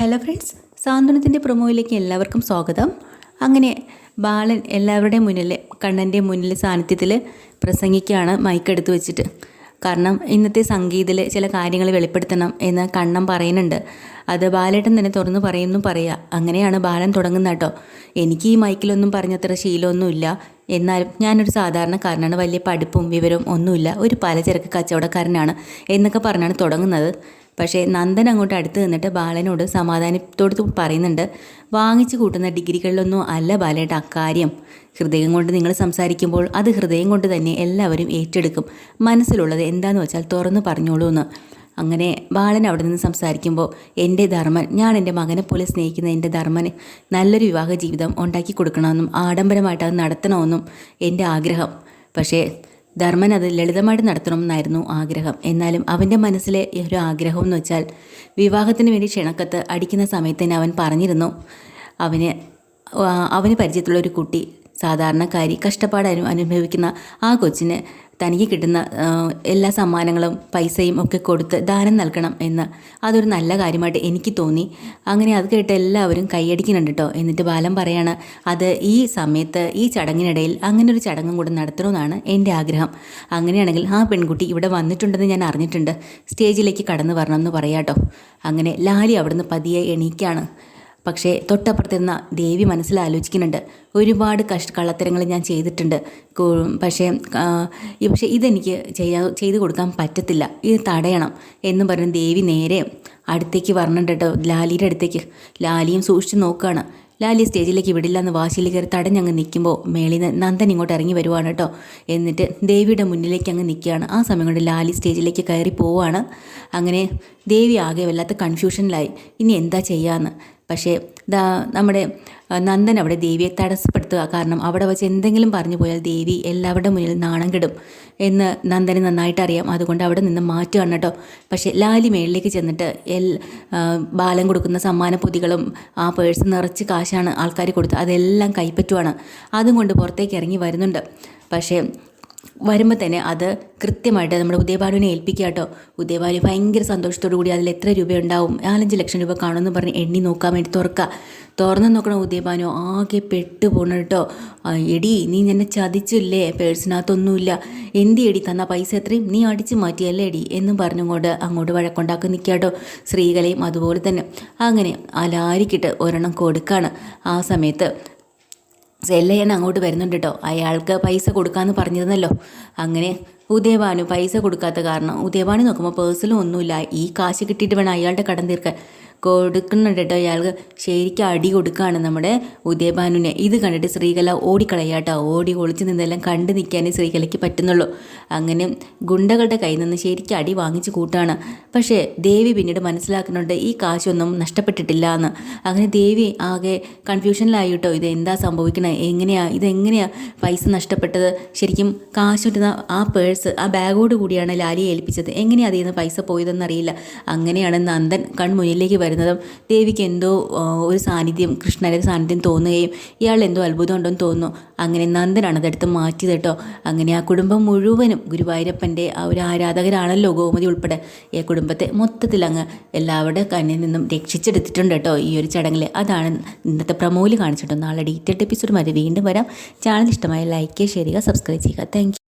Hello friends സാന്ത്വനത്തിന്റെ പ്രൊമോയിലേക്ക് എല്ലാവർക്കും സ്വാഗതം. അങ്ങനെ ബാലൻ എല്ലാവരുടെയും മുന്നിൽ കണ്ണന്റെ മുന്നിൽ സാന്നിധ്യത്തിൽ പ്രസംഗിക്കുകയാണ് മൈക്കെടുത്ത് വെച്ചിട്ട്. കാരണം ഇന്നത്തെ സംഗീതത്തിൽ ചില കാര്യങ്ങൾ വെളിപ്പെടുത്തണം എന്ന് കണ്ണം പറയുന്നുണ്ട്. അത് ബാലേട്ടൻ തന്നെ തുറന്ന് പറയുന്നു പറയുക അങ്ങനെയാണ് ബാലൻ തുടങ്ങുന്നത് കേട്ടോ. എനിക്ക് ഈ മൈക്കിലൊന്നും പറഞ്ഞത്ര ശീലമൊന്നുമില്ല. എന്നാലും ഞാനൊരു സാധാരണക്കാരനാണ് വലിയ പഠിപ്പും വിവരവും ഒന്നുമില്ല. ഒരു പലചരക്ക് കച്ചവടക്കാരനാണ് എന്നൊക്കെ പറഞ്ഞാണ് തുടങ്ങുന്നത്. പക്ഷേ നന്ദൻ അങ്ങോട്ട് അടുത്ത് നിന്നിട്ട് ബാലനോട് സമാധാനത്തോട് പറയുന്നുണ്ട്. വാങ്ങിച്ചു കൂട്ടുന്ന ഡിഗ്രികളിലൊന്നും അല്ല ബാലേട്ട അക്കാര്യം ഹൃദയം കൊണ്ട് നിങ്ങൾ സംസാരിക്കുമ്പോൾ അത് ഹൃദയം കൊണ്ട് തന്നെ എല്ലാവരും ഏറ്റെടുക്കും. മനസ്സിലുള്ളത് എന്താണെന്ന് വെച്ചാൽ തുറന്നു പറഞ്ഞോളൂ എന്ന്. അങ്ങനെ ബാലൻ അവിടെ നിന്ന് സംസാരിക്കുമ്പോൾ എന്റെ ധർമ്മൻ ഞാൻ എന്റെ മകനെ പോലെ സ്നേഹിക്കുന്ന എന്റെ ധർമ്മന് നല്ലൊരു വിവാഹ ജീവിതം ഉണ്ടാക്കി കൊടുക്കണമെന്നും ആഡംബരമായിട്ട് അത് നടത്തണമെന്നും എന്റെ ആഗ്രഹം. പക്ഷേ ധർമ്മൻ അത് ലളിതമായിട്ട് നടത്തണമെന്നായിരുന്നു ആഗ്രഹം. എന്നാലും അവന്റെ മനസ്സിലെ ഒരു ആഗ്രഹം എന്ന് വെച്ചാൽ വിവാഹത്തിന് വേണ്ടി ക്ഷണക്കത്ത് അടിക്കുന്ന സമയത്ത് തന്നെ അവൻ പറഞ്ഞിരുന്നു അവന് അവന് പരിചയത്തിലുള്ള ഒരു കുട്ടി സാധാരണക്കാരി കഷ്ടപ്പാട് അനുഭവിക്കുന്ന ആ കൊച്ചിന് തനിക്ക് കിട്ടുന്ന എല്ലാ സമ്മാനങ്ങളും പൈസയും ഒക്കെ കൊടുത്ത് ദാനം നൽകണം എന്ന്. അതൊരു നല്ല കാര്യമായിട്ട് എനിക്ക് തോന്നി. അങ്ങനെ അത് കേട്ട് എല്ലാവരും കൈയടിക്കുന്നുണ്ട് കേട്ടോ എന്നിട്ട് ബാലം പറയാണ് അത് ഈ സമയത്ത് ഈ ചടങ്ങിനിടയിൽ അങ്ങനെ ഒരു ചടങ്ങും കൂടെ നടത്തണമെന്നാണ് എന്റെ ആഗ്രഹം. അങ്ങനെയാണെങ്കിൽ ആ പെൺകുട്ടി ഇവിടെ വന്നിട്ടുണ്ടെന്ന് ഞാൻ അറിഞ്ഞിട്ടുണ്ട്. സ്റ്റേജിലേക്ക് കടന്നു വരണമെന്ന് പറയാട്ടോ. അങ്ങനെ ലാലി അവിടുന്ന് പതിയെ എണീക്കാണ്. പക്ഷേ തൊട്ടപ്പുറത്തിരുന്ന ദേവി മനസ്സിലാലോചിക്കുന്നുണ്ട്. ഒരുപാട് കഷ്ട കള്ളത്തരങ്ങൾ ഞാൻ ചെയ്തിട്ടുണ്ട്. പക്ഷേ പക്ഷേ ഇതെനിക്ക് ചെയ്യാ ചെയ്തു കൊടുക്കാൻ പറ്റത്തില്ല. ഇത് തടയണം എന്ന് പറഞ്ഞ് ദേവി നേരെ അടുത്തേക്ക് പറഞ്ഞിട്ട് കേട്ടോ. ലാലിയുടെ അടുത്തേക്ക്. ലാലിയും സൂക്ഷിച്ച് നോക്കുകയാണ്. ലാലി സ്റ്റേജിലേക്ക് വിടില്ല എന്ന് വാശിയിൽ കയറി തടഞ്ഞങ്ങ് നിൽക്കുമ്പോൾ മേളിൽ നിന്ന് നന്ദൻ ഇങ്ങോട്ട് ഇറങ്ങി വരുവാണ് കേട്ടോ. എന്നിട്ട് ദേവിയുടെ മുന്നിലേക്ക് അങ്ങ് നിൽക്കുകയാണ്. ആ സമയം കൊണ്ട് ലാലി സ്റ്റേജിലേക്ക് കയറി പോവുകയാണ്. അങ്ങനെ ദേവി ആകെ വല്ലാത്ത കൺഫ്യൂഷനിലായി ഇനി എന്താ ചെയ്യാന്ന്? പക്ഷേ നമ്മുടെ നന്ദൻ അവിടെ ദേവിയെ തടസ്സപ്പെടുത്തുക. കാരണം അവിടെ വെച്ച് എന്തെങ്കിലും പറഞ്ഞു പോയാൽ ദേവി എല്ലാവരുടെ മുന്നിൽ നാണം കെടും എന്ന് നന്ദന് നന്നായിട്ട് അറിയാം അതുകൊണ്ട് അവിടെ നിന്ന് മാറ്റുകയാണ് കേട്ടോ. പക്ഷേ ലാലി മേളിലേക്ക് ചെന്നിട്ട് എൽ ബാലം കൊടുക്കുന്ന സമ്മാന പൊതികളും ആ പേഴ്സ് നിറച്ച് കാശാണ് ആൾക്കാർ കൊടുത്തത് അതെല്ലാം കൈപ്പറ്റുവാണ്. അതും കൊണ്ട് പുറത്തേക്ക് ഇറങ്ങി വരുന്നുണ്ട്. പക്ഷേ വരുമ്പോൾ തന്നെ അത് കൃത്യമായിട്ട് നമ്മുടെ ഉദയഭാനുവിനെ ഏൽപ്പിക്കുക കേട്ടോ. ഉദയഭാനു ഭയങ്കര സന്തോഷത്തോടു കൂടി അതിൽ എത്ര രൂപ ഉണ്ടാവും? നാലഞ്ച് ലക്ഷം രൂപ കാണുമെന്ന് പറഞ്ഞ് എണ്ണി നോക്കാൻ വേണ്ടി തുറക്കുക. തുറന്ന് നോക്കണ ഉദയഭാനു ആകെ പെട്ടു പോകണം കേട്ടോ എടി നീ എന്നെ ചതിച്ചില്ലേ? പേഴ്സിനകത്തൊന്നുമില്ല. എന്തി എടി തന്ന പൈസ എത്രയും നീ അടിച്ചു മാറ്റിയല്ലേ എടി? എന്നും പറഞ്ഞുകൊണ്ട് അങ്ങോട്ട് വഴക്കുണ്ടാക്കി നിൽക്കുക കേട്ടോ സ്ത്രീകളെയും അതുപോലെ തന്നെ. അങ്ങനെ അലാരിക്കിട്ട് ഒരെണ്ണം കൊടുക്കുകയാണ് ആ സമയത്ത്. സെല്ലയ്യൻ അങ്ങോട്ട് വരുന്നുണ്ട് കേട്ടോ അയാൾക്ക് പൈസ കൊടുക്കാമെന്ന് പറഞ്ഞിരുന്നല്ലോ. അങ്ങനെ ഉദയഭാനു പൈസ കൊടുക്കാത്ത കാരണം ഉദയഭാനു നോക്കുമ്പോൾ പേഴ്സിലും ഒന്നുമില്ല. ഈ കാശ് കിട്ടിയിട്ട് വേണം അയാളുടെ കടം തീർക്കാൻ. കൊടുക്കുന്നുണ്ട് കേട്ടോ അയാൾക്ക് ശരിക്കും അടി കൊടുക്കുകയാണ് നമ്മുടെ ഉദയഭാനുവിനെ. ഇത് കണ്ടിട്ട് ശ്രീകല ഓടിക്കളയാട്ടോ ഓടി ഒളിച്ച് നിന്നെല്ലാം കണ്ടു നിൽക്കാനേ ശ്രീകലയ്ക്ക് പറ്റുന്നുള്ളൂ. അങ്ങനെ ഗുണ്ടകളുടെ കയ്യിൽ നിന്ന് ശരിക്കും അടി വാങ്ങിച്ച് കൂട്ടാണ്. പക്ഷേ ദേവി പിന്നീട് മനസ്സിലാക്കുന്നുണ്ട് ഈ കാശൊന്നും നഷ്ടപ്പെട്ടിട്ടില്ല എന്ന്. അങ്ങനെ ദേവി ആകെ കൺഫ്യൂഷനിലായിട്ടോ ഇത് എന്താ സംഭവിക്കണേ? എങ്ങനെയാ? ഇതെങ്ങനെയാ പൈസ നഷ്ടപ്പെട്ടത്? ശരിക്കും കാശിട്ടുന്ന ആ പേഴ്സ് ആ ബാഗോട് കൂടിയാണ് ലാലിയെ ഏൽപ്പിച്ചത്. എങ്ങനെയാണ് അതിൽ നിന്ന് പൈസ പോയതെന്നറിയില്ല. അങ്ങനെയാണ് നന്ദൻ കൺമുന്നിലേക്ക് വരുന്നതും. ദേവിക്ക് എന്തോ ഒരു സാന്നിധ്യം കൃഷ്ണന്റെ സാന്നിധ്യം തോന്നുകയും ഇയാൾ എന്തോ അത്ഭുതം ഉണ്ടെന്ന് തോന്നുന്നു. അങ്ങനെ നന്ദനാണ് അതെടുത്ത് മാറ്റിയത് കേട്ടോ. അങ്ങനെ ആ കുടുംബം മുഴുവനും ഗുരുവായൂരപ്പന്റെ ആ ഒരു ആരാധകരാണല്ലോ ഗോമതി ഉൾപ്പെടെ. ഈ കുടുംബത്തെ മൊത്തത്തിൽ അങ്ങ് എല്ലാവരുടെ കണ്ണിൽ നിന്നും രക്ഷിച്ചെടുത്തിട്ടുണ്ട് കേട്ടോ ഈ ഒരു ചടങ്ങിൽ. അതാണ് ഇന്നത്തെ പ്രമോൽ കാണിച്ചിട്ടുണ്ട് നാളെ ഡീറ്റെയിൽഡ് എപ്പിസോഡ്. മതി. വീണ്ടും വരാം. ചാനൽ ഇഷ്ടമായ ലൈക്ക് ചെയ്യുക സബ്സ്ക്രൈബ് ചെയ്യുക. താങ്ക്